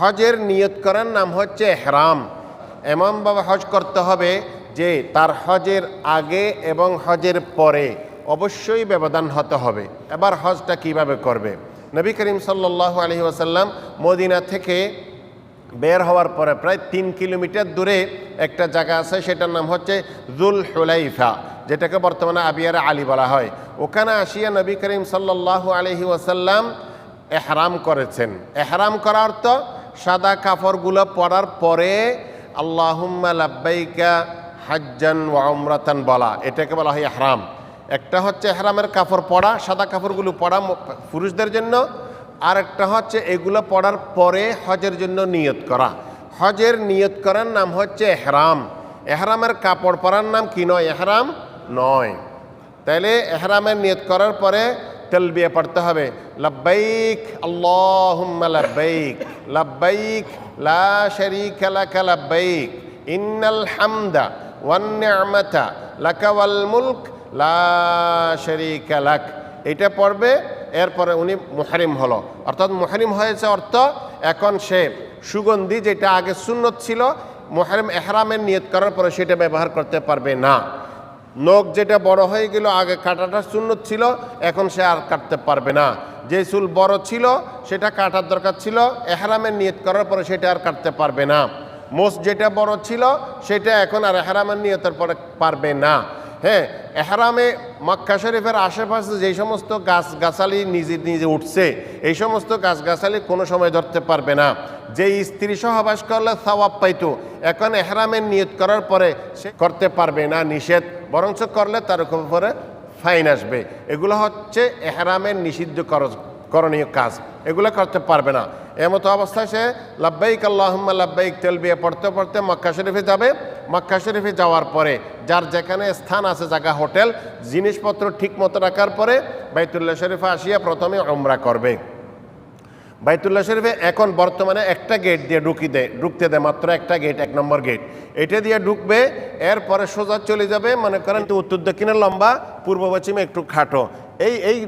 হজের নিয়ত করার নাম হচ্ছে এহরাম। এমনভাবে হজ করতে হবে যে তার হজের আগে এবং হজের পরে অবশ্যই ব্যবধান হতে হবে। এবার হজটা কীভাবে করবে? নবী করিম সাল্লাহ আলহি ওয়াসাল্লাম মদিনা থেকে বের হওয়ার পরে প্রায় তিন কিলোমিটার দূরে একটা জায়গা আছে, সেটার নাম হচ্ছে জুল হুলাইফা যেটাকে বর্তমানে আবিয়ার আলী বলা হয়। ওখানে আসিয়া নবী করিম সাল্লাহ আলহি ওয়াসাল্লাম এহরাম করেছেন। এহরাম করার তো সাদা কাপড়গুলো পরার পরে, আল্লাহুম্মা লাব্বাইকা হাজ্জান ওয়া উমরাতান বলা, এটাকে বলা হয় এহরাম একটা হচ্ছে এহরামের কাপড় পরা সাদা কাপড়গুলো পরা পুরুষদের জন্য। আর একটা হচ্ছে এগুলো পড়ার পরে হজের জন্য নিয়ত করা। হজের নিয়ত করার নাম হচ্ছে এহরাম। এহরামের কাপড় পরার নাম কি নয়? এহরাম নয়। তাইলে এহরামের নিয়ত করার পরে তেলবিয়া পড়তে হবে। লব্বাইক, আল্লাহুম্মা লব্বাইক লব্বাইক, লা শারীকা লাকা লব্বাইক, ইন্নাল হামদা ওয়ান নি'মাতা লাকা ওয়াল মুলক, লা শারীকা লাক। এটা পড়বে, এরপরে উনি মুহারিম হলো। অর্থাৎ মুহারিম হয়েছে অর্থ, এখন সে সুগন্ধি যেটা আগে সুন্নত ছিল, মুহারিম এহরামের নিয়ত করার পরে সেটা ব্যবহার করতে পারবে না। নখ যেটা বড় হয়ে গেল, আগে কাটাটা সুন্নত ছিল, এখন সে আর কাটতে পারবে না। যে চুল বড় ছিল, সেটা কাটার দরকার ছিল, এহারামের নিয়ত করার পরে সেটা আর কাটতে পারবে না। মোষ যেটা বড় ছিল, সেটা এখন আর এহারামের নিয়তের পরে পারবে না। হ্যাঁ এহরামে মক্কা শরীফের আশেপাশে যেই সমস্ত গাছ গাছালি নিজে নিজে উঠছে, এই সমস্ত গাছ গাছালি কোনো সময় ধরতে পারবে না। যে স্ত্রী সহবাস করলে সওয়াব পাইতো, এখন এহরামের নিয়ত করার পরে সে করতে পারবে না নিষেধ, বরঞ্চ করলে তার উপরে ফাইন আসবে। এগুলো হচ্ছে এহরামের নিষিদ্ধ করণীয় কাজ। এগুলো করতে পারবে না। এমতো অবস্থায় সে, লাব্বাইক আল্লাহম্মা, লাব্বাইক তেলবিয়া পড়তে পড়তে মক্কা শরীফে যাবে। মক্কা শরীফে যাওয়ার পরে যার যেখানে স্থান আছে, জায়গা হোটেল, জিনিসপত্র ঠিক মতো রাখার পরে বাইতুল্লাহ শরীফে আসিয়া প্রথমে ওমরা করবে। বাইতুল্লাহ শরীফে এখন বর্তমানে একটা গেট দিয়ে ঢুকি দেয় ঢুকতে দেয় মাত্র একটা গেট এক নম্বর গেট এটা দিয়ে ঢুকবে, এরপরে সোজা চলে যাবে, মনে করেন উত্তর দক্ষিণের লম্বা, পূর্ব পশ্চিমে একটু খাটো। এই এই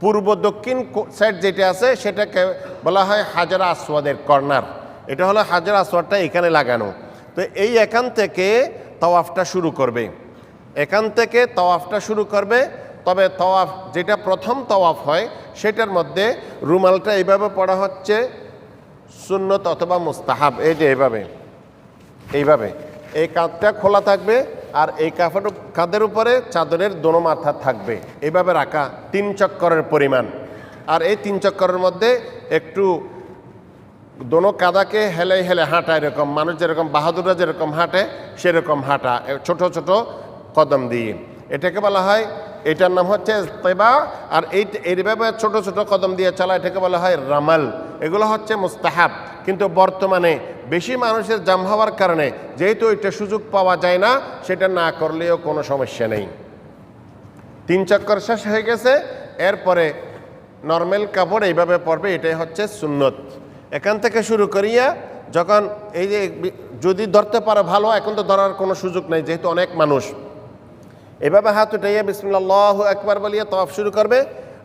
পূর্ব দক্ষিণ সাইড যেটা আছে, সেটাকে বলা হয় হাজারা আসওয়াদের কর্নার। এটা হলো হাজারা আসওয়াদটা এখানে লাগানো। তো এই এখান থেকে তাওয়াফটা শুরু করবে। এখান থেকে তাওয়াফটা শুরু করবে। তবে তওয়াফ, যেটা প্রথম তওয়াফ হয়, সেটার মধ্যে রুমালটা এইভাবে পড়া হচ্ছে, সুন্নত অথবা মুস্তাহাব, এই যে এইভাবে এইভাবে। এই কাঁধটা খোলা থাকবে। আর এই কাপড় কাঁধের উপরে? চাদরের দোনো মাথা থাকবে। এইভাবে রাখা তিন চক্করের পরিমাণ। আর এই তিন চক্করের মধ্যে একটু দোনো কাদাকে হেলে হেলে হাঁটা এরকম, মানুষ যেরকম বাহাদুররা যেরকম হাঁটে, সেরকম হাঁটা ছোট ছোট কদম দিয়ে। এটাকে বলা হয়, এটার নাম হচ্ছে তেবা, আর এই এইভাবে ছোট ছোট কদম দিয়ে চলা, এটাকে বলা হয় রামাল। এগুলো হচ্ছে মুস্তাহাব। কিন্তু বর্তমানে বেশি মানুষের জাম হওয়ার কারণে যেহেতু এটা সুযোগ পাওয়া যায় না, সেটা না করলেও কোনো সমস্যা নেই। তিন চক্কর শেষ হয়ে গেছে, এরপরে নর্মাল কাপড় এইভাবে পরবে, এটাই হচ্ছে সুন্নত। এখান থেকে শুরু করিয়া যখন এই যে যদি ধরতে পারো ভালো, এখন তো ধরার কোনো সুযোগ নেই, যেহেতু অনেক মানুষ। এভাবে হাত উঠাইয়া বিসমিল্লাহ একবার বলিয়া তফ শুরু করবে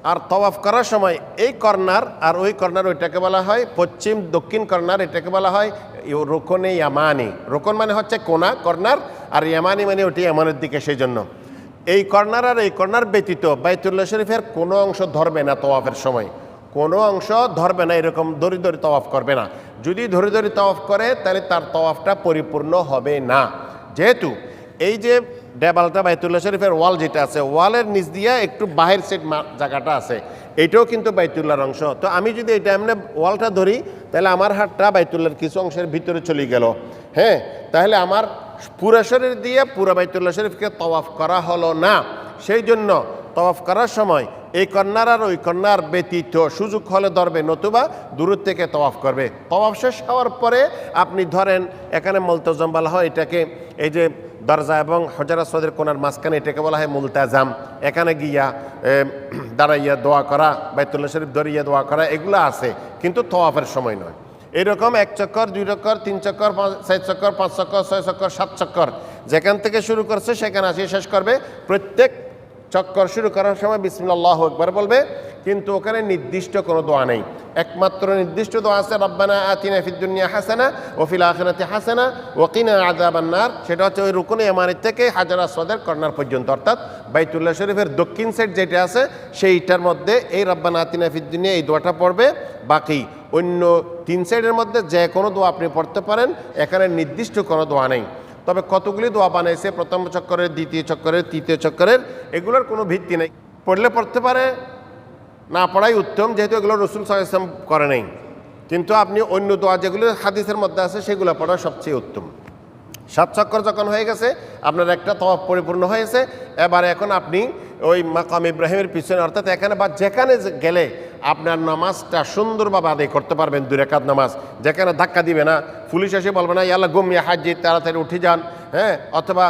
আর তওয়াফ করার সময় এই কর্নার আর ওই কর্নার ওইটাকে বলা হয় পশ্চিম দক্ষিণ কর্নার এটাকে বলা হয় রোকনে ইয়ামানি। রোকন মানে হচ্ছে কোনা, কর্নার, আর ইয়ামানি মানে ওটি ইয়ামানের দিকে সেই জন্য এই কর্নার আর এই কর্নার ব্যতীত বাইতুল্লাহ শরীফের কোনো অংশ ধরবে না তওয়াফের সময়। কোনো অংশ ধরবে না, এরকম দড়ি দড়ি তওয়াফ করবে না। যদি ধরে ধরে তওয়াফ করে, তাহলে তার তওয়াফটা পরিপূর্ণ হবে না। যেহেতু এই যে দেবালটা বাইতুল্লাহ শরীফের ওয়াল যেটা আছে, ওয়ালের নিচ দিয়ে একটু বাহির সেট জায়গাটা আছে। এটাও কিন্তু বাইতুল্লাহর অংশ। তো আমি যদি এটা এমনি ওয়ালটা ধরি, তাহলে আমার হাতটা বাইতুল্লাহর কিছু অংশের ভিতরে চলে গেল। হ্যাঁ তাহলে আমার পুরা শরীর দিয়ে পুরা বাইতুল্লাহ শরীফকে তওয়াফ করা হলো না। সেই জন্য তওয়াফ করার সময় এই কন্যার আর ওই কন্যার ব্যতীত সুযোগ হলে ধরবে, নতুবা দূর থেকে তওয়াফ করবে। তওয়াফ শেষ হওয়ার পরে আপনি ধরেন, এখানে মলতজম বলা হয় এটাকে, এই যে দরজা এবং হজরা সদের কোনার মাঝখানে এটাকে বলা হয় মুলতাজাম। এখানে গিয়া দাঁড়াইয়া দোয়া করা, বাইতুল্লাহ শরীফ দরিয়া দোয়া করা, এগুলো আছে, কিন্তু তোয়াফের সময় নয়। এরকম এক চক্কর, দুই চক্কর, তিন চক্কর চার চক্কর, পাঁচ চক্কর, ছয় চক্কর, সাত চক্কর যেখান থেকে শুরু করছে, সেখানে আসিয়ে শেষ করবে। প্রত্যেক চক্কর শুরু করার সময় বিসমিল্লাহ একবার বলবে, কিন্তু ওখানে নির্দিষ্ট কোনো দোয়া নেই। একমাত্র নির্দিষ্ট দোয়া আছে, রব্বানা আতিনা ফিদ দুনিয়া হাসানা ও ফিল আখিরাতি হাসানা ও কিনা আযাবান্নার। সেটা হচ্ছে ওই রুকুনে ইমারত থেকে হাজার আসওয়াদের কর্নার পর্যন্ত, অর্থাৎ বাইতুল্লাহ শরীফের দক্ষিণ সাইড যেটা আছে, সেইটার মধ্যে এই রব্বানা আতিনা ফিদ দুনিয়া এই দোয়াটা পড়বে। বাকি অন্য তিন সাইডের মধ্যে যে কোনো দোয়া আপনি পড়তে পারেন, এখানে নির্দিষ্ট কোনো দোয়া নেই। তবে কতগুলি দোয়া বানাইছে? প্রথম চক্করের, দ্বিতীয় চক্করের, তৃতীয় চক্করের, এগুলোর কোনো ভিত্তি নেই। পড়লে পড়তে পারে, না পড়াই উত্তম, যেহেতু এগুলো রসুল সাল্লাম করে নেই। কিন্তু আপনি অন্য দোয়া যেগুলো হাদিসের মধ্যে আছে, সেগুলো পড়া সবচেয়ে উত্তম। সাত চক্কর যখন হয়ে গেছে, আপনার একটা তওয়াফ পরিপূর্ণ হয়েছে। এবার এখন আপনি ওই মাকাম ইব্রাহিমের পিছনে, অর্থাৎ এখানে বা যেখানে গেলে আপনার নামাজটা সুন্দরভাবে আদায় করতে পারবেন দুই রেখাত নামাজ। যেখানে ধাক্কা দিবে না, পুলিশ এসে বলবে না ইয়াল্লা গুমিয়ে হাজি তাড়াতাড়ি উঠে যান। হ্যাঁ অথবা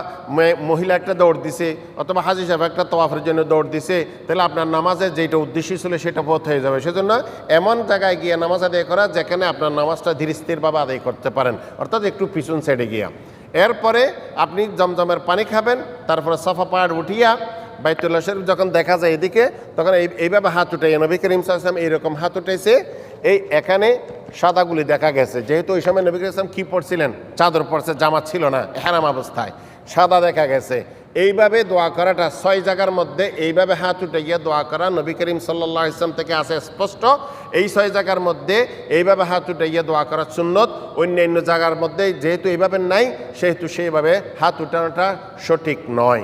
মহিলা একটা দৌড় দিছে, অথবা হাজি সাহেব একটা তোয়াফের জন্য দৌড় দিছে, তাহলে আপনার নামাজের যেটা উদ্দেশ্য ছিল সেটা পথ হয়ে যাবে। সেজন্য এমন জায়গায় গিয়ে নামাজ আদায় করা, যেখানে আপনার নামাজটা ধীর স্থিরভাবে আদায় করতে পারেন। অর্থাৎ একটু পিছন সাইডে গিয়া। এরপরে আপনি জমজমের পানি খাবেন, তারপরে সাফা পাহাড় উঠিয়া বাইতুল্লাহ শরীফ যখন দেখা যায় এদিকে, তখন এই এইভাবে হাত উঠাই নবী করিম সাল্লাম এইরকম হাত উঠাইছে। এই এখানে সাদাগুলি দেখা গেছে। যেহেতু ওই সময় নবী করিম কী পড়ছিলেন? চাদর পড়ছে জামা ছিল না হেরাম অবস্থায়। সাদা দেখা গেছে। এইভাবে দোয়া করাটা ছয় জায়গার মধ্যে এইভাবে হাত উঠে গিয়ে দোয়া করা নবী করিম সাল্লাহ ইসলাম থেকে আসে স্পষ্ট। এই ছয় জায়গার মধ্যে এইভাবে হাত উঠে গিয়ে দোয়া করা সুন্নত। অন্যান্য জায়গার মধ্যে যেহেতু এইভাবে নাই, সেহেতু সেইভাবে হাত উঠানোটা সঠিক নয়।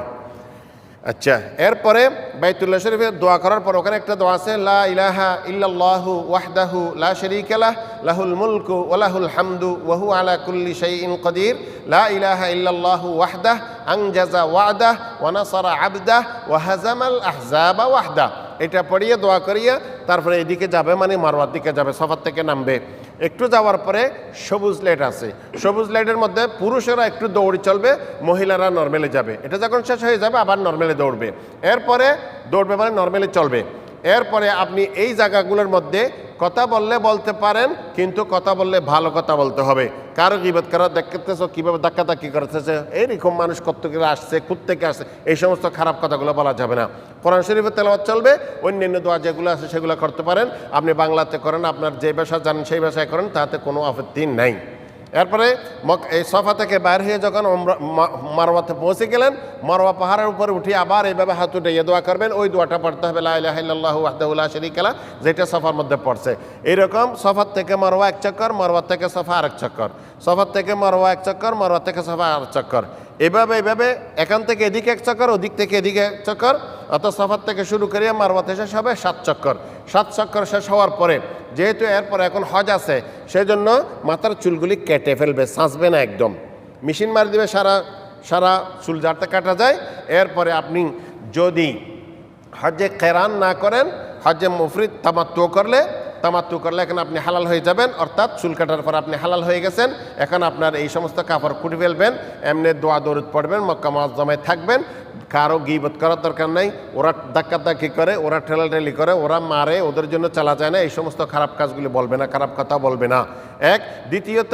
আচ্ছা এরপরে বাইতুল্লাহ শরীফে দোয়া করার পর ওখানে একটা দোয়া আছে, লা ইলাহা ইল্লাল্লাহু ওয়াহদাহু লা শারীকা লাহ, লাহুল মুলকু ওয়া লাহুল হামদু ওয়া হুয়া আলা কুল্লি শাইইন কদির লা ইলাহা ইল্লাল্লাহু ওয়াহদাহ আনজাজা ওয়াদাহ ওয়া নাসারা আবদাহ ওয়া হাজামাল আহজাবা ওয়াহদাহ। এটা পড়িয়ে দোয়া করিয়ে তারপরে এদিকে যাবে মানে মারওয়ার দিকে যাবে, সফার থেকে নামবে। একটু যাওয়ার পরে সবুজ লাইট আছে। সবুজ লাইটের মধ্যে পুরুষেরা একটু দৌড়ে চলবে, মহিলারা নর্মালি যাবে। এটা যখন শেষ হয়ে যাবে, আবার নর্মালি দৌড়বে। এরপরে দৌড়বে মানে নর্মালি চলবে। এরপরে আপনি এই জায়গাগুলোর মধ্যে কথা বললে বলতে পারেন, কিন্তু কথা বললে ভালো কথা বলতে হবে। কারও গিবত, করা দেখতেছ, কীভাবে ধাক্কা ধাক্কি করতেছে, এইরকম মানুষ কত থেকে আসছে কুত থেকে আসছে, এই সমস্ত খারাপ কথাগুলো বলা যাবে না। কোরআন শরীফের তেলাওয়াত চলবে, অন্যান্য দোয়া যেগুলো আছে সেগুলো করতে পারেন। আপনি বাংলাতে করেন, আপনার যে ভাষা জানেন সেই ভাষায় করেন, তাতে কোনো আপত্তি নাই। এরপরে এই সফা থেকে বাইর হয়ে যখন মারোয়াতে পৌঁছে গেলেন, মারওয়া পাহাড়ের উপরে উঠে আবার এইভাবে হাত উঠে ইয়ে দোয়া করবেন, ওই দোয়াটা পড়তে হবে, লা ইলাহা ইল্লাল্লাহু ওয়াহদাহু লা শারীকা লাহ, যেটা সফার মধ্যে পড়ছে। এইরকম সফার থেকে মারোয়া এক চক্কর মারোয়া থেকে সফা আরেক চক্কর। সফার থেকে মারোয়া এক চক্কর মারোয়া থেকে সফা আরেক চক্কর। এভাবে এভাবে, এখান থেকে এদিকে এক চক্কর, ওদিক থেকে এদিকে এক চক্কর অত সফার থেকে শুরু করিয়া মারওয়াতে শেষ হবে সাত চক্কর। সাত চক্কর শেষ হওয়ার পরে, যেহেতু এরপর এখন হজ আছে সেই জন্য মাথার চুলগুলি কেটে ফেলবে, সাঁচবে না একদম। মেশিন মারি দিবে সারা সারা চুল যাতে কাটা যায়। এরপরে আপনি যদি হজে কেরান না করেন হজে মুফরিদ তামাত্তু করলে তামাত্তু করলে এখন আপনি হালাল হয়ে যাবেন, অর্থাৎ চুল কাটার পর আপনি হালাল হয়ে গেছেন, এখন আপনার এই সমস্ত কাপড় কুটে ফেলবেন, এমনি দোয়া দরুদ পড়বেন, মক্কা মজমায় থাকবেন, কারও গিবত করার দরকার নাই, ওরা ধাক্কা ধাক্কি করে, ওরা ঠেলাঠেলি করে, ওরা মারে, ওদের জন্য চালা যায় না, এই সমস্ত খারাপ কাজগুলি বলবে না, খারাপ কথা বলবে না। এক, দ্বিতীয়ত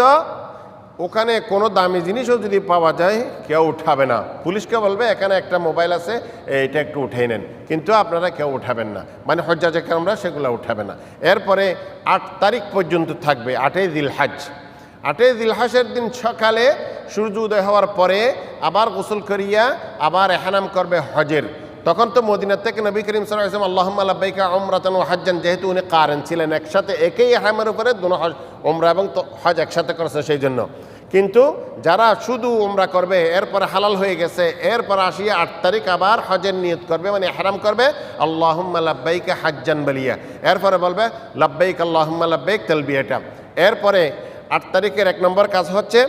ওখানে কোনো দামি জিনিসও যদি পাওয়া যায়, কেউ উঠাবে না। পুলিশকে বলবে, এখানে একটা মোবাইল আছে এটা একটু উঠিয়ে নেন। কিন্তু আপনারা কেউ উঠাবেন না। মানে হজ্জা যে আমরা সেগুলো উঠাবে না। এরপরে আট তারিখ পর্যন্ত থাকবে, আটই দিল হাজ আটই দিলহাজের দিন সকালে সূর্য উদয় হওয়ার পরে আবার গোসল করিয়া আবার এহানাম করবে হজের। তখন তো মদিনার থেকে নবী করিম সাল্লাম আল্লাহ আল্লাহবাইকা ওমরাতন ও হাজ্জান। যেহেতু উনি কারেন ছিলেন একসাথে, একেই হামের উপরে দুনো হজ ওমরা এবং হজ একসাথে করেছে সেই জন্য। কিন্তু যারা শুধু ওমরা করবে, এরপরে হালাল হয়ে গেছে, এরপর আসিয়া আট তারিখ আবার হজের নিয়ত করবে মানে হারাম করবে, আল্লাহুম্মা লাব্বাইকা হাজ্জান বলিয়া। এরপরে বলবে, লাব্বাইক আল্লাহুম্মা লাব্বাইক তেলবিয়াটা। এরপরে আট তারিখের এক নম্বর কাজ হচ্ছে,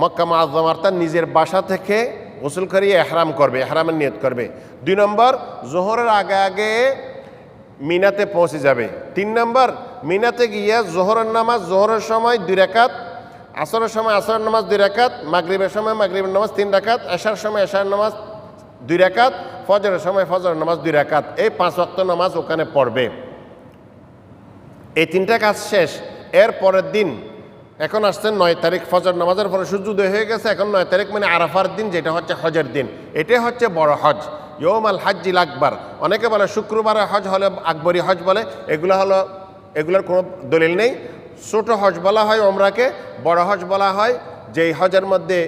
মক্কা মাআজম অর্থাৎ নিজের বাসা থেকে গোসল করিয়ে এহরাম করবে, এহরামের নিয়ত করবে। দুই নম্বর, জোহরের আগে আগে মিনাতে পৌঁছে যাবে। তিন নম্বর, মিনাতে গিয়ে জোহরের নামাজ জোহরের সময় দুই রাকাত আসরের সময় আসরের নামাজ দুই রাকাত, মাগরিবের সময় মাগরিবের নামাজ তিন রাকাত, এশার সময় এশার নামাজ দুই রাকাত, ফজরের সময় ফজরের নামাজ দুই রাকাত। এই পাঁচ ওয়াক্ত নামাজ ওখানে পড়বে। এই তিনটা কাজ শেষ। এর পরের দিন, এখন আসছে নয় তারিখ ফজর নামাজের পরে সূর্য উদয় হয়ে গেছে, এখন নয় তারিখ মানে আরাফার দিন, যেটা হচ্ছে হজের দিন। এটাই হচ্ছে বড় হজ। ইয়ম আল হাজ্জিল আকবর। অনেকে বলে শুক্রবারে হজ হলে আকবরী হজ বলে, এগুলো হলো, এগুলোর কোনো দলিল নেই। ছোট হজ বলা হয় ওমরাকে বড় হজ বলা হয়। যেই হজের মধ্যে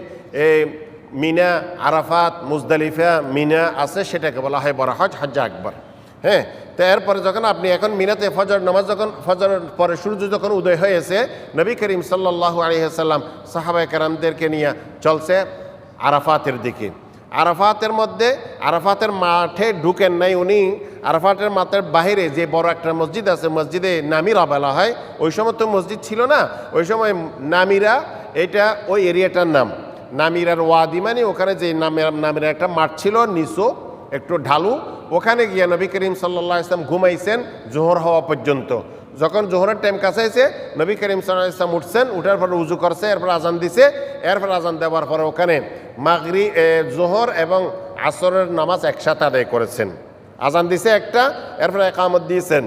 মিনা, আরাফাত, মুজদালিফা, মিনা আছে, সেটাকে বলা হয় বড় হজ, হজ্জা আকবর। হ্যাঁ তো এরপরে যখন আপনি এখন মিনাতে ফজর নামাজ যখন, ফজরের পরে সূর্য যখন উদয় হয়েছে, নবী করিম সাল্লাহ আলহিহাল্লাম সাহাবাই কারামদেরকে নিয়ে চলছে আরাফাতের দিকে। আরাফাতের মধ্যে, আরাফাতের মাঠে ঢুকেন নাই উনি। আরাফাতের মাঠের বাইরে যে বড় একটা মসজিদ আছে, মসজিদে নামিরা বলা হয়, ওই সময় তো মসজিদ ছিল না, ওই সময় নামিরা, এটা ওই এরিয়াটার নাম। নামিরার ওয়াদি মানে ওখানে যে নামের নামিরা একটা মাঠ ছিল, নিচু, একটু ঢালু, ওখানে গিয়ে নবী করিম সাল্লাহ ইসলাম ঘুমাইছেন জোহর হওয়া পর্যন্ত। যখন জোহরের টাইম কাছাইছে নবী করিম সাল্লাহ ইসলাম উঠছেন, উঠার পরে উজু করছে, এরপর আজান দিছে, এরপর আজান দেওয়ার পরে ওখানে মাগরি জোহর এবং আসরের নামাজ একসাথে আদায় করেছেন। আজান দিছে একটা, এরপর একামত দিয়েছেন।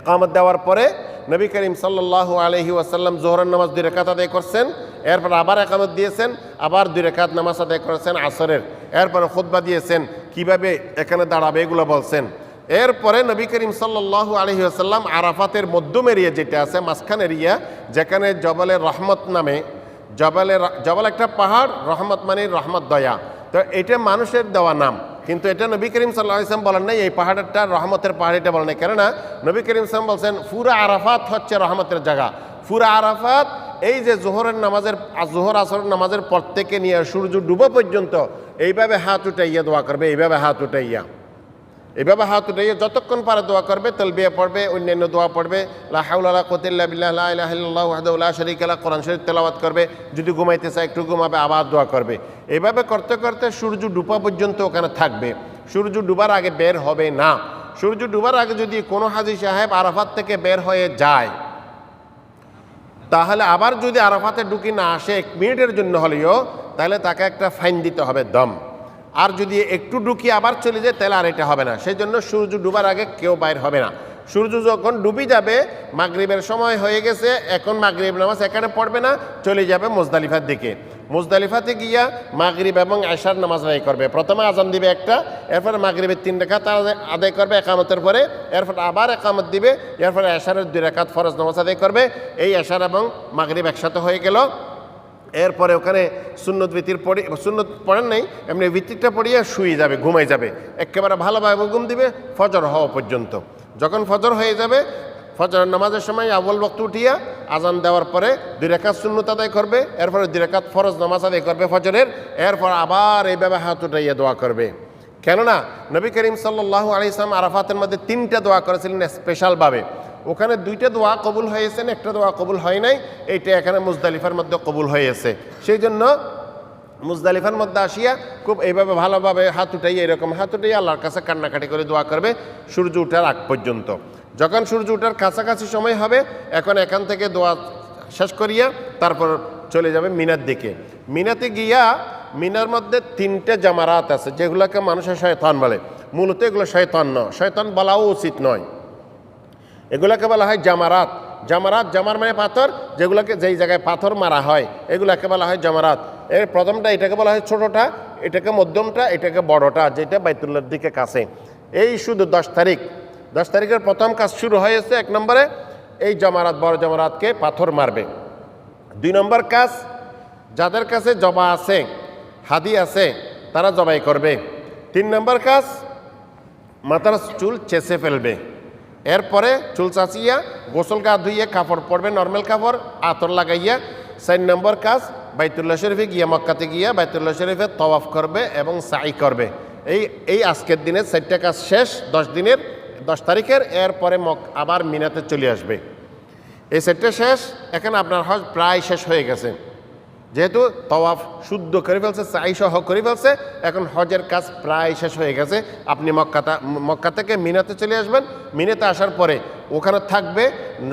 একামত দেওয়ার পরে নবী করিম সাল্লাহ আলহি ওয়াসাল্লাম জোহরের নামাজ দুই রেখাত আদায় করছেন, এরপর আবার একামত দিয়েছেন, আবার দুই রেখাত নামাজ আদায় করেছেন আসরের। এরপরে খুদ্া দিয়েছেন, কীভাবে এখানে দাঁড়াবে এগুলো বলছেন। এরপরে নবী করিম সাল্লাহ আলহি আসাল্লাম আরাফাতের মধ্যম এরিয়া যেটা আছে, মাঝখান এরিয়া, যেখানে জবলের রহমত নামে। জবলের জবাল একটা পাহাড়, রহমত মানে রহমত দয়া। তো এটা মানুষের দেওয়া নাম। কিন্তু এটা নবী করিম সাল্লাহ ইসলাম বলেন নাই, এই পাহাড়টা রহমতের পাহাড় এটা বলেন নাই। কেননা নবী করিম সাল্লাম বলছেন, ফুরা আরাফাত হচ্ছে রহমতের জায়গা। ফুরা আরাফাত, এই যে জোহরের নামাজের জোহর আসরের নামাজের পর থেকে নিয়ে সূর্য ডুবো পর্যন্ত, এইভাবে হাত উঠাইয়া দোয়া করবে, এইভাবে হাত উঠাইয়া। এভাবে হাত উঠাইয়া যতক্ষণ পারে দোয়া করবে, তলবিয়া পড়বে, অন্যান্য দোয়া পড়বে। লা হাউলা কোতিল্লা বিল্লাহ শারীকা লাহু, কোরআন শরীফ তেলাওয়াত করবে। যদি ঘুমাইতে চায় একটু ঘুমাবে, আবার দোয়া করবে। এভাবে করতে করতে সূর্য ডুবা পর্যন্ত ওখানে থাকবে। সূর্য ডুবার আগে বের হবে না। সূর্য ডুবার আগে যদি কোনো হাজি সাহেব আরাফাত থেকে বের হয়ে যায়, তাহলে আবার যদি আরাফাতে ঢুকি না আসে, এক মিনিটের জন্য হলেও, তাহলে তাকে একটা ফাইন দিতে হবে দম। আর যদি একটু ঢুকি আবার চলে যায়, তাহলে আর এটা হবে না। সেই জন্য সূর্য ডুবার আগে কেউ বাইর হবে না। সূর্য যখন ডুবি যাবে, মাগরিবের সময় হয়ে গেছে, এখন মাগরিব নামাজ এখানে পড়বে না, চলে যাবে মুজদালিফার দিকে। মুজদালিফাতে গিয়া মাগরিব এবং আয়সার নামাজ আদায় করবে। প্রথমে আজান দিবে একটা, এরপরে মাগরিবের তিন রেখাত আদায়- করবে একামতের পরে, এরপর আবার একামত দিবে, এরপরে এশারের দুই রেখাত ফরজ নামাজ আদায় করবে। এই আশার এবং মাগরিব একসাথে হয়ে গেল। এরপরে ওখানে সুন্নত ভিত্তির পড়ে, সুন্নত পড়েন নাই, এমনি ভিত্তিটা পড়িয়ে শুয়ে যাবে ঘুমাই যাবে। একেবারে ভালোভাবে ঘুম দিবে, ফজর হওয়া পর্যন্ত। যখন ফজর হয়ে যাবে ফজর নামাজের সময় আবল বক্ত উঠিয়া আজান দেওয়ার পরে দুই রেখাত সুন্নত আদায় করবে, এরপরে দুই রেখাত ফরজ নামাজ আদায় করবে ফজরের, এরপর আবার এইভাবে হাত উঠাইয়া দোয়া করবে। কেননা, নবী করিম সাল্লাহ আলিয়াম আরাফাতের মধ্যে তিনটা দোয়া করেছিলেন স্পেশালভাবে ওখানে দুইটা দোয়া কবুল হয়েছেন একটা দোয়া কবুল হয় নাই, এইটা এখানে মুজদালিফার মধ্যে কবুল হয়েছে। সেই জন্য মুজদালিফার মধ্যে আসিয়া খুব এইভাবে ভালোভাবে হাত উঠাই এরকম হাত উঠাই আল্লাহর কাছে কান্নাকাটি করে দোয়া করবে সূর্য উঠার আগ পর্যন্ত। যখন সূর্য উঠার কাছাকাছি সময় হবে, এখন এখান থেকে দোয়া শেষ করিয়া তারপর চলে যাবে মিনার দিকে। মিনাতে গিয়া মিনার মধ্যে তিনটে জামারাত আছে, যেগুলোকে মানুষের শয়তান বলে। মূলত এগুলো শয়তান নয়, শয়তান বলাও উচিত নয়। এগুলোকে বলা হয় জামারাত। জামারাত, জামার মানে পাথর, যেগুলোকে যেই জায়গায় পাথর মারা হয়, এগুলোকে বলা হয় জামারাত। এর প্রথমটা এটাকে বলা হয় ছোটোটা, এটাকে মধ্যমটা, এটাকে বড়টা, যেটা বাইতুল্লার দিকে কাছে। এই শুধু দশ তারিখ। দশ তারিখের প্রথম কাজ শুরু হয়েছে এক নম্বরে, এই জামারাত, বড় জামারাতকে পাথর মারবে। দুই নম্বর কাজ, যাদের কাছে জবা আছে, হাদি আছে, তারা জবাই করবে। তিন নম্বর কাজ, মাথার চুল চেঁচে ফেলবে। এরপরে চুল চাচিয়া, গোসল গা ধুইয়ে, কাপড় পরবে নর্মাল কাপড়, আতর লাগাইয়া, চার নম্বর কাজ, বাইতুল্লাহ শরীফে গিয়া মক্কাতে গিয়া বাইতুল্লাহ শরীফে তওয়াফ করবে এবং সাই করবে। এই এই আজকের দিনের চারটা কাজ শেষ, দশ দিনের, দশ তারিখের, এরপরে মক, আবার মিনাতে চলে আসবে। এই সেটটা শেষ, এখন আপনার হজ প্রায় শেষ হয়ে গেছে। যেহেতু তওয়াফ শুদ্ধ করে ফেলছে চাই সহ করে ফেলছে, এখন হজের কাজ প্রায় শেষ হয়ে গেছে। আপনি মক্কাতা মক্কা থেকে মিনাতে চলে আসবেন। মিনাতে আসার পরে ওখানে থাকবে,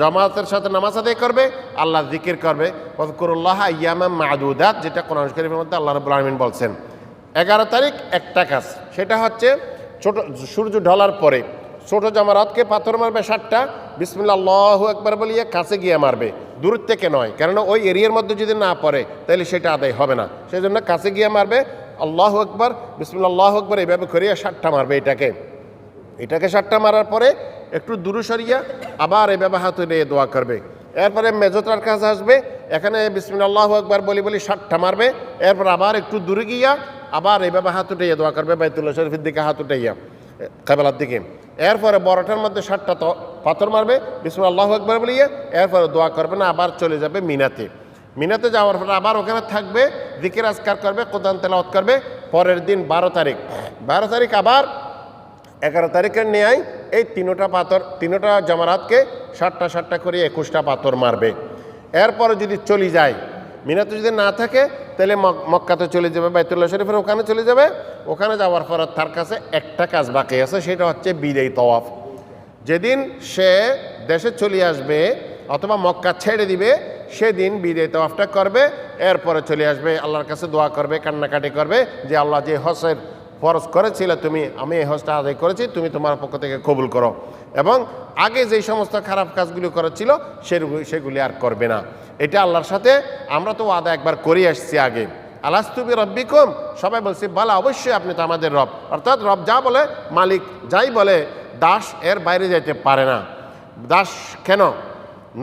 নামাজের সাথে নামাজ আদায় করবে, আল্লাহ জিকির করবে। ফজকুরুল্লাহ ইয়ামা মাদুদাত, যেটা কোরআন শরীফের মধ্যে আল্লাহ রবুল আলমিন বলছেন। এগারো তারিখ একটা কাজ, সেটা হচ্ছে ছোট সূর্য ঢলার পরে ছোট জামারাতকে পাথর মারবে ষাটটা বিসমিল্লা আল্লাহ একবার বলিয়ে কাছে গিয়ে মারবে। দূর থেকে নয়, কেননা ওই এরিয়ার মধ্যে যদি না পড়ে, তাহলে সেটা আদায় হবে না। সেই জন্য কাছে গিয়ে মারবে, আল্লাহ একবার বিসমুল্লাহ আকবর এইভাবে করিয়া ষাটটা মারবে এটাকে। এটাকে ষাটটা মারার পরে একটু দূরে সরিয়া আবার এইভাবে হাত নিয়ে দোয়া করবে। এরপরে মেজোটার কাছে আসবে, এখানে বিসমিল আল্লাহ একবার বলি বলি ষাটটা মারবে। এরপর আবার একটু দূরে গিয়া আবার এইভাবে হাত উঠাইয়া দোয়া করবে, বাইতুল্লাহ শরীফের দিকে হাত উঠে উঠাইয়া কাবেলার দিকে। এরপরে বড়টার মধ্যে ষাটটা পাথর মারবে বিসমুল আল্লাহ একবার বলিয়ে এরপরে দোয়া করবে না, আবার চলে যাবে মিনাতে। মিনাতে যাওয়ার পরে আবার ওখানে থাকবে দিকের আজকার করবে কোদান তেলাওয়াত করবে, পরের দিন বারো তারিখ। বারো তারিখ আবার এগারো তারিখের ন্যায় এই তিনোটা পাথর, তিনোটা জমারাতকে ষাটটা ষাটটা করে একুশটা পাথর মারবে। এরপরে যদি চলে যায় মিনাতে যদি না থাকে, তাহলে মক্কা মক্কাতে চলে যাবে, বাইতুল্লাহ শরীফের ওখানে চলে যাবে। ওখানে যাওয়ার পর তার কাছে একটা কাজ বাকি আছে, সেটা হচ্ছে বিদায় তওয়াফ। যেদিন সে দেশে চলে আসবে অথবা মক্কা ছেড়ে দিবে, সেদিন বিদায় তওয়াফটা করবে। এরপরে চলে আসবে, আল্লাহর কাছে দোয়া করবে, কান্নাকাটি করবে যে আল্লাহ যে হসের ফরজ করেছিলে, তুমি, আমি এই হজটা আদায় করেছি, তুমি তোমার পক্ষ থেকে কবুল করো। এবং আগে যেই সমস্ত খারাপ কাজগুলি করেছিল সেগুলি সেগুলি আর করবে না। এটা আল্লাহর সাথে আমরা তো আদা একবার করে আসছি আগে। আলাস্তুবি রব্বিকুম সবাই বলছি, বালা, অবশ্যই আপনি তো আমাদের রব। অর্থাৎ রব যা বলে, মালিক যাই বলে, দাস এর বাইরে যাইতে পারে না। দাস কেন?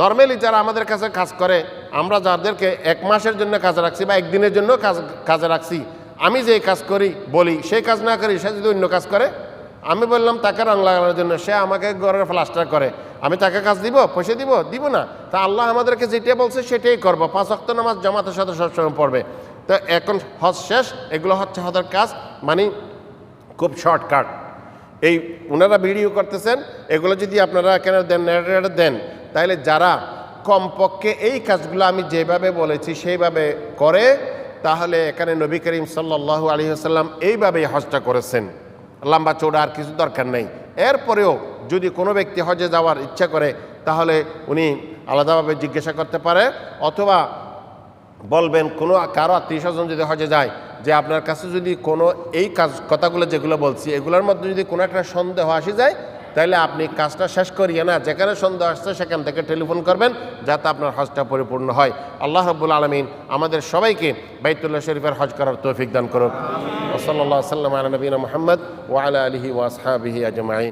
নর্মালি যারা আমাদের কাছে কাজ করে, আমরা যাদেরকে এক মাসের জন্য কাজে রাখছি বা একদিনের জন্য কাজ, কাজে রাখছি আমি যে কাজ করি, বলি সেই কাজ না করি, সে যদি অন্য কাজ করে, আমি বললাম, তাকে রং লাগানোর জন্য সে আমাকে ঘরের প্লাস্টার করে। আমি তাকে কাজ দিব, পয়সা দিব? দিব না। তা আল্লাহ আমাদেরকে যেটা বলছে, সেটাই করব। পাঁচ অক্ত নামাজ জামাতের সাথে সবসময় পড়বে। তো এখন হজ শেষ, এগুলো হচ্ছে হজের কাজ মানে খুব শর্টকাট এই ওনারা ভিডিও করতেছেন, এগুলো যদি আপনারা এখানে দেন, narrator দেন তাহলে যারা কমপক্ষে এই কাজগুলো আমি যেভাবে বলেছি, সেইভাবে করে তাহলে এখানে নবী করিম সাল্লাহ আলী আসাল্লাম এইভাবেই হজটা করেছেন। লম্বা চৌড়া আর কিছু দরকার নেই। এরপরেও যদি কোনো ব্যক্তি হজে যাওয়ার ইচ্ছা করে, তাহলে উনি আলাদাভাবে জিজ্ঞাসা করতে পারে, অথবা বলবেন, কোনো কারও আত্মীয় স্বজন যদি হজে যায়, যে আপনার কাছে যদি কোনো এই কাজ কথাগুলো যেগুলো বলছি, এগুলোর মধ্যে যদি কোনো একটা সন্দেহ আসে যায় তাহলে আপনি কাজটা শেষ করিয়ে না, যেখানে সন্দেহ আসছে সেখান থেকে টেলিফোন করবেন, যাতে আপনার হজটা পরিপূর্ণ হয়। আল্লাহ রব্বুল আলমিন আমাদের সবাইকে বাইতুল্লাহ শরীফের হজ করার তৌফিক দান করুক। ওসল্লা সাল্লাম আলী নবীন মোহাম্মদ ওয়ালা আলহি ওয়াসহাবিহি আজমাই